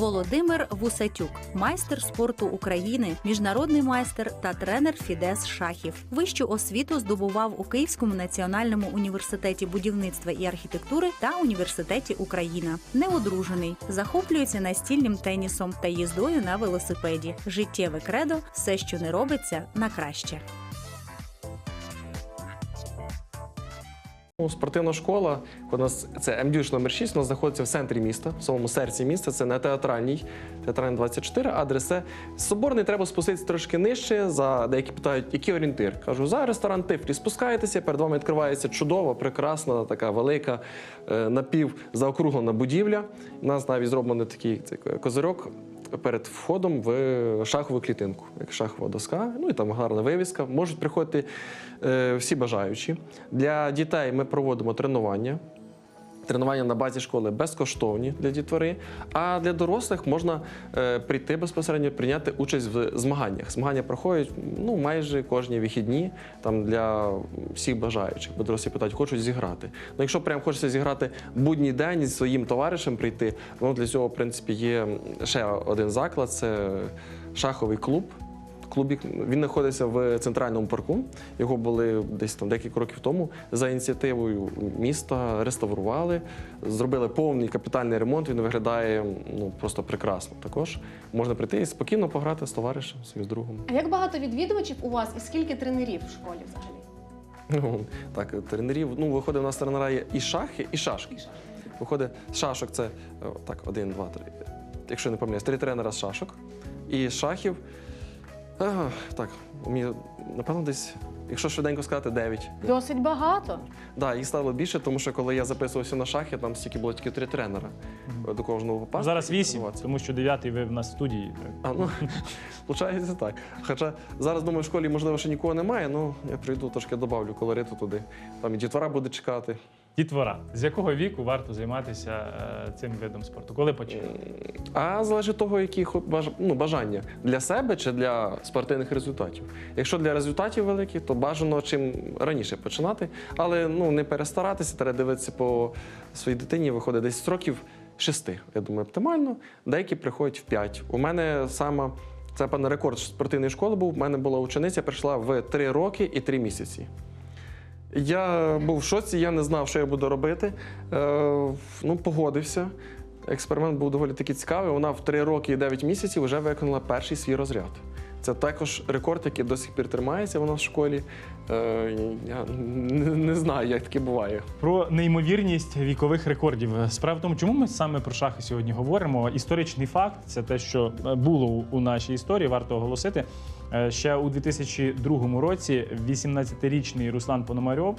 Володимир Вусатюк, майстер спорту України, міжнародний майстер та тренер Фідес шахів. Вищу освіту здобував у Київському національному університеті будівництва і архітектури та університеті Україна. Неодружений, захоплюється настільним тенісом та їздою на велосипеді. Життєве кредо все, що не робиться, на краще. Спортивна школа, у нас це МДЮШ номер 6, у нас знаходиться в центрі міста, в самому серці міста. Це не театральній, театральний 24, адрес це Соборний. Треба спуститися трошки нижче. За деякі питають, який орієнтир. Кажу, за ресторан Тифлі. Спускаєтеся, перед вами відкривається чудова, прекрасна, така велика е, напів заокруглена будівля. У нас навіть зроблений такий цей козирьок. Перед входом в шахову клітинку, як шахова доска, ну і там гарна вивіска. Можуть приходити е, всі бажаючі. Для дітей ми проводимо тренування. Тренування на базі школи безкоштовні для дітвори, а для дорослих можна е, прийти безпосередньо прийняти участь в змаганнях. Змагання проходять ну, майже кожні вихідні там, для всіх бажаючих, бо дорослі питають, хочуть зіграти. Ну, якщо прям хочеться зіграти будній день зі своїм товаришем прийти, ну, для цього, в принципі, є ще один заклад це шаховий клуб. Клубік він знаходиться в центральному парку. Його були десь там декілька років тому за ініціативою міста реставрували, зробили повний капітальний ремонт. Він виглядає ну просто прекрасно. Також можна прийти і спокійно пограти з товаришем, з другом. А як багато відвідувачів у вас і скільки тренерів в школі взагалі? Ну так, тренерів. Ну виходить, у нас тренера є і шахи, і шашки. Виходить, з шашок це так, один, два, три. Якщо не помиляюсь, три тренера з шашок. І з шахів. Так, мені, напевно, десь, якщо швиденько сказати, дев'ять. Досить багато. Да, їх стало більше, тому що коли я записувався на шахи, там стільки було тільки три тренера до кожного попасти. Зараз і вісім, тренуватися. тому що дев'ятий ви в нас в студії. А, ну, виходить так. Хоча зараз, думаю, в школі, можливо, ще нікого немає, ну я прийду, трошки добавлю колориту туди. Там і дітвора буде чекати. Дітвора. З якого віку варто займатися е, цим видом спорту? Коли почати? А залежить того, які ну, бажання для себе чи для спортивних результатів. Якщо для результатів великі, то бажано чим раніше починати, але ну не перестаратися, треба дивитися по своїй дитині. Виходить десь з років шести. Я думаю, оптимально. Деякі приходять в п'ять. У мене сама це певно рекорд спортивної школи був. У мене була учениця, прийшла в три роки і три місяці. Я був в шоці, я не знав, що я буду робити. Е, ну, погодився. Експеримент був доволі таки цікавий. Вона в 3 роки і 9 місяців вже виконала перший свій розряд. Це також рекорд, який до сих пір тримається у нас в школі. Е, я не, не знаю, як таке буває. Про неймовірність вікових рекордів. Справа в тому, чому ми саме про шахи сьогодні говоримо. Історичний факт це те, що е, було у- нашій історії, варто оголосити. Е, Ще у 2002 році 18-річний Руслан Пономарьов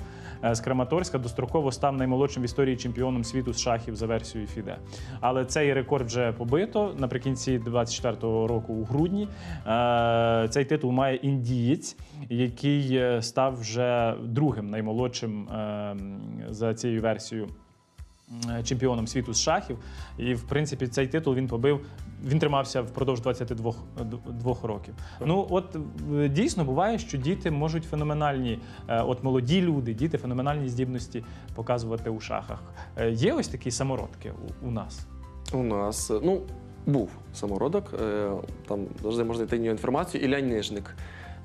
з Краматорська достроково став наймолодшим в історії чемпіоном світу з шахів за версією ФІДЕ. Але цей рекорд вже побито наприкінці 24-го року у грудні. Цей титул має індієць, який е, став вже другим наймолодшим е, за цією версією е, чемпіоном світу з шахів. І, в принципі, цей титул він побив. Він тримався впродовж 22 д- двох років. Ну от е, дійсно буває, що діти можуть феноменальні, от молоді люди, діти феноменальні здібності показувати у шахах. Є ось такі самородки у, у нас. У нас, ну, був самородок, там завжди можна знайти інформацію. Ілля Нижник.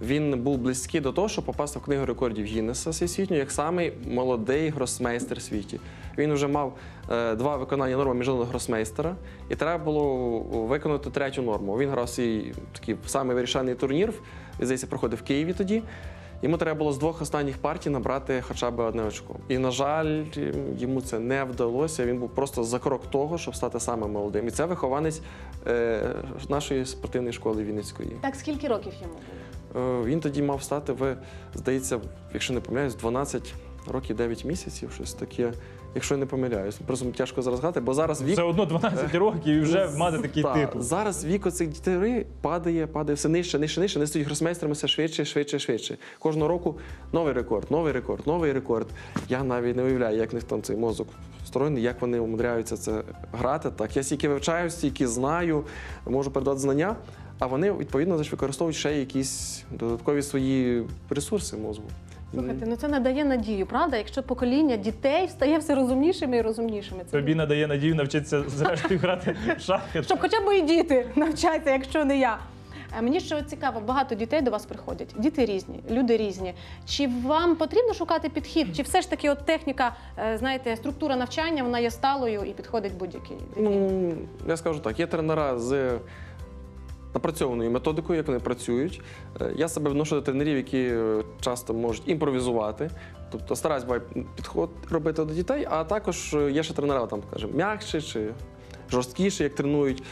Він був близький до того, щоб попасти в книгу рекордів Гіннеса всесвітньої, як самий молодий гросмейстер світі. Він вже мав е, два виконання норми міжнародного гросмейстера, і треба було виконати третю норму. Він грав свій такий самий вирішальний турнір, здається, проходив в Києві тоді. Йому треба було з двох останніх партій набрати хоча б одне очко. І, на жаль, йому це не вдалося. Він був просто за крок того, щоб стати самим молодим. І це вихованець е, нашої спортивної школи Вінницької. Так скільки років йому було? Е, він тоді мав стати в, здається, якщо не помиляюсь, 12 років 9 місяців, щось таке. Якщо я не помиляюсь, просто тяжко зараз згадати, бо зараз вік Все одно 12 років і вже мати такий Та, титул. Зараз вік оцих дітей падає, падає все нижче, нижче, нижче. Вони стають гросмейстерами все швидше, швидше, швидше. Кожного року новий рекорд, новий рекорд, новий рекорд. Я навіть не уявляю, як в них там цей мозок встроєний, як вони умудряються це грати. Так, я стільки вивчаю, стільки знаю, можу передати знання, а вони відповідно використовують ще якісь додаткові свої ресурси мозку. Слухайте, ну це надає надію, правда? Якщо покоління дітей стає все розумнішими і розумнішими. Це Тобі надає надію навчитися зрештою грати в шахи. щоб хоча б і діти навчаться, якщо не я. Е, Мені що цікаво, багато дітей до вас приходять. Діти різні, люди різні. Чи вам потрібно шукати підхід? Чи все ж таки от техніка, е, знаєте, структура навчання вона є сталою і підходить будь-якій? Ну, я скажу так, є тренера з напрацьованою методикою, як вони працюють. Е, Я себе вношу до тренерів, які е, часто можуть імпровізувати. Тобто стараюсь підход робити до дітей, а також е, є ще тренера, там, скажімо, м'якше чи жорсткіше, як тренують.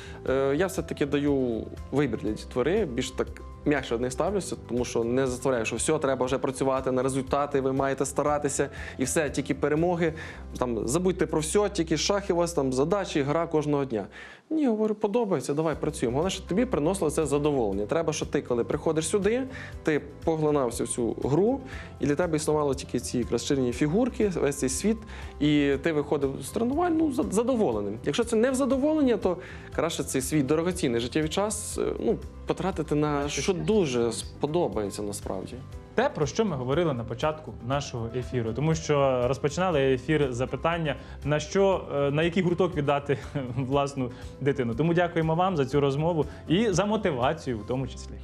Я все-таки даю вибір для дітвори, більш так м'якше них ставлюся, тому що не заставляю, що все, треба вже працювати на результати, ви маєте старатися і все, тільки перемоги. Там забудьте про все, тільки шахи у вас там задачі, гра кожного дня. Ні, говорю, подобається, давай працюємо. Головне, щоб тобі приносило це задоволення. Треба, щоб ти, коли приходиш сюди, ти поглинався в цю гру, і для тебе існували тільки ці розширені фігурки, весь цей світ, і ти виходив з тренувань ну, за- задоволеним. Якщо це не в задоволення, то краще цей свій дорогоцінний життєвий час е, ну, потратити на що дуже сподобається насправді. Те, про що ми говорили на початку нашого ефіру, тому що розпочинали ефір запитання, на що е, на який гурток віддати власну дитину. Тому дякуємо вам за цю розмову і за мотивацію, в тому числі.